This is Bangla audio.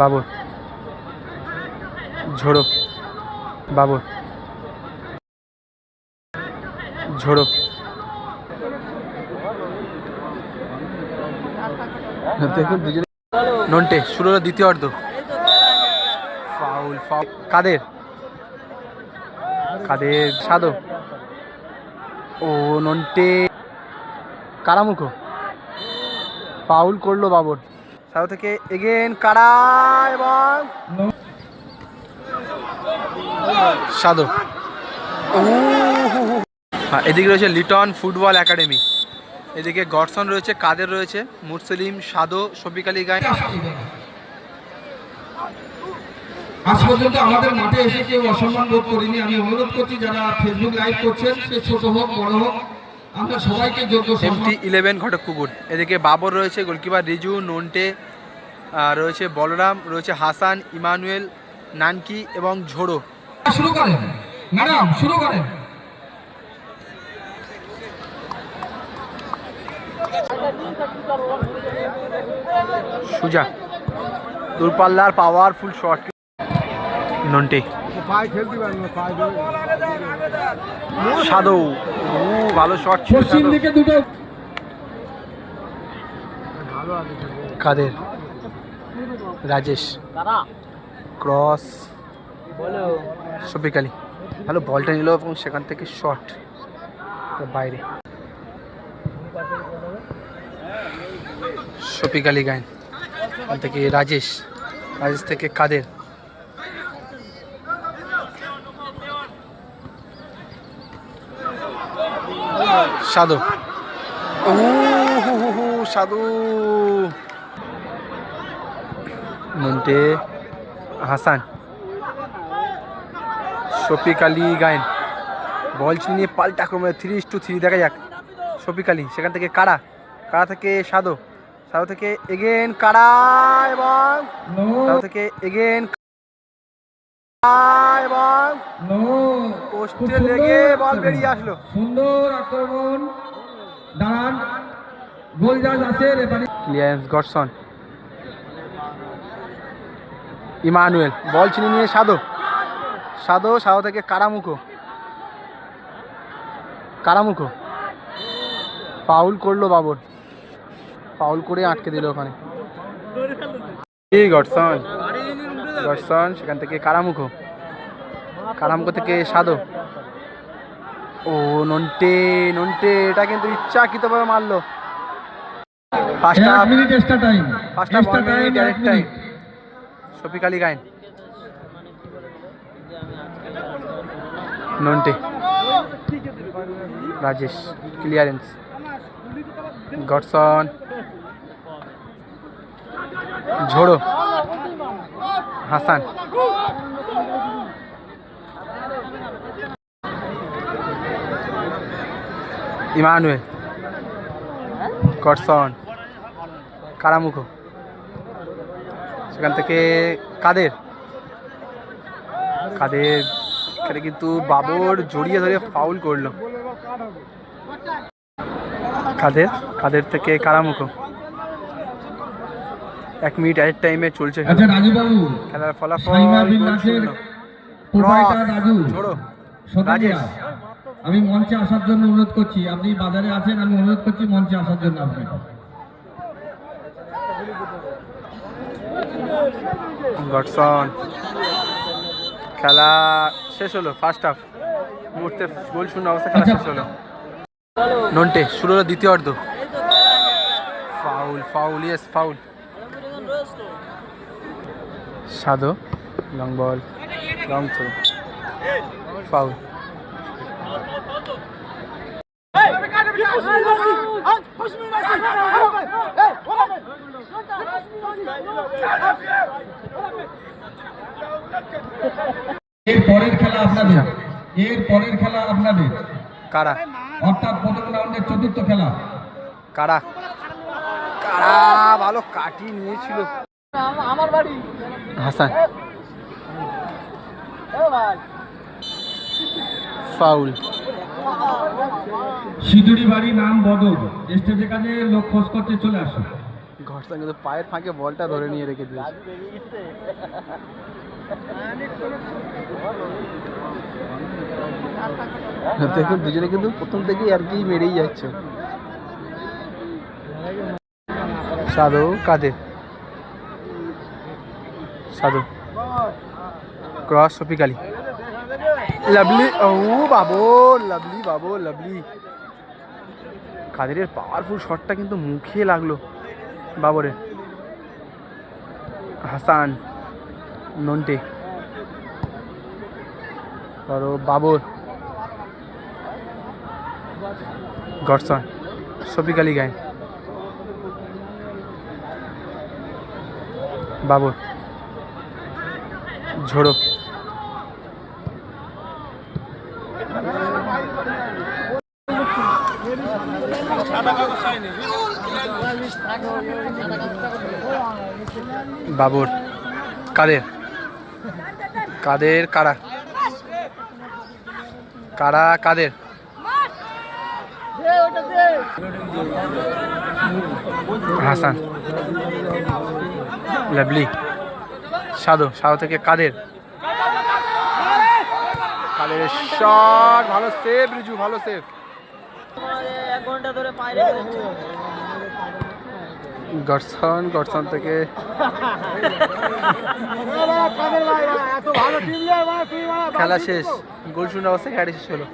বাবর ঝোড়ো। বাবর ঝোড়ো। নন্টে, শুরু হলো দ্বিতীয় অর্ধ। Foul foul. কাদের? কাদের? সাদো ও, নন্টে। কারামুখো। ফাউল করল বাবর। সাদো থেকে এগেন কারা এবং ও হ্যাঁ এদিকে রয়েছে লিটন ফুটবল একাডেমি। এদিকে গডসন রয়েছে, কাদের রয়েছে, মুরসলিম সাদো শফিক আলী গায়ে। আজ পর্যন্ত আমাদের মাঠে এসে কেউ অসম্মান বোধ করিনি। আমি অনুরোধ করছি, যারা ফেসবুক লাইভ করছেন, সে ছোট হোক, বড় হোক এমটি ইলেভেন ঘটকপুকুর। এদিকে বাবর রয়েছে গোলকিপার রিজু নন্টে রয়েছে বলরাম রয়েছে হাসান ইমানুয়েল নানকি এবং ঝোড়ো। শুরু করেন। ম্যাডাম শুরু করেন। সুজা দূরপাল্লার পাওয়ারফুল শট নন্টে। সাদৌ ও ভালো শট ছিল পশ্চিম দিকে দুটো। কাদের? রাজেশ। ক্রস। শফিক আলী। ভালো বলটা নিল এবং সেখান থেকে শট বাইরে। শফিক আলী গায়েন। থেকে রাজেশ। রাজেশ থেকে কাদের? সাধু। সাধু। মন্টে হাসান। শফিক আলী গায়েন। বল নিয়ে পাল্টা ক্রমে থ্রি টু থ্রি দেখা যাক। শফিক আলী সেখান থেকে কারা? কারা থেকে সাদো সাদো থেকে এগেন কারা? এবং সাদো থেকে এগেন এবং পোস্টে লেগে বল বেরিয়ে আসলো। সুন্দর আক্রমণ। দাঁড়ান গোল আছে referee. Clearance Godson. Emmanuel ball চিনি নিয়ে সাদো সাদো সাদো থেকে কারামুখো কারামুখো ফাউল করল বাবর। ফাউল করে আটকে দিল ওখানে। এই গডসন। গডসন সেখান থেকে কারামুখো। কারামুখো থেকে সাদো ও নন্টে নন্টে এটা কিন্তু ইচ্ছাকৃতভাবে মারলো। First half minute extra time first half minute direct time Shafiq Ali Gayen. Nonte. Rajesh clearance Godson. ঝোড়ো। হাসান। ইমানুয়েল। Godson Karamoko. সেখান থেকে কাদের? কাদের? এখানে কিন্তু বাবর জড়িয়ে ধরে ফাউল করল। কাদের? কাদের থেকে কারামুখো। এক মিনিট অ্যাড টাইমে চলছে। আচ্ছা রাজু বাবু খেলার ফলাফল প্রোপাইটার রাজু। রাজেশ। আমি মঞ্চে আসার জন্য অনুরোধ করছি আপনি বাজারে আছেন আমি অনুরোধ করছি মঞ্চে আসার জন্য আপনাকে গডসন খেলা শেষ হলো ফার্স্ট হাফ মুহূর্তে গোল শূন্য অবস্থা খেলা আচ্ছা। শেষ হলো। নন্টে শুরু হলো দ্বিতীয় অর্ধ। Foul foul yes foul Sadou long ball long throw foul এর পরের খেলা আপনাদের। এর পরের খেলা আপনাদের। কারা? অর্থাৎ প্রথম রাউন্ডের চতুর্থ খেলা। কারা? কারা? ভালো কাটি নিয়েছিল। হাসান। ফাউল। সিঁদুরি বাড়ি নাম বদল। স্টেজের কাছে লোক খোঁজ করতে চলে আসো। ঘরসান কিন্তু পায়ের ফাঁকে বলটা ধরে নিয়ে রেখে দিয়েছে। দেখুন দুজনে কিন্তু প্রথম থেকেই আর কি মেরেই যাচ্ছে। সাধু কাঁধে সাধু। ক্রস সফিকালি লাভলি, ও বাবু, লাভলি বাবু, লাভলি। কাদেরের পাওয়ারফুল শটটা কিন্তু মুখে লাগল। বাবরের হাসান, নন্টে। ধরো বাবর। গডসন শফিক আলী বাবর ঝোড়ো। বাবর। কাদের? কাদের কারা? কারা কাদের? হাসান। লাভলি। সাধু সাধু থেকে কাদের? কাদের শট ভালো সেভ রিজু ভালো সেভ গডসন গডসন থেকে খেলা শেষ। গোল শূন্য অবস্থায় গাড়ি শেষ হলো।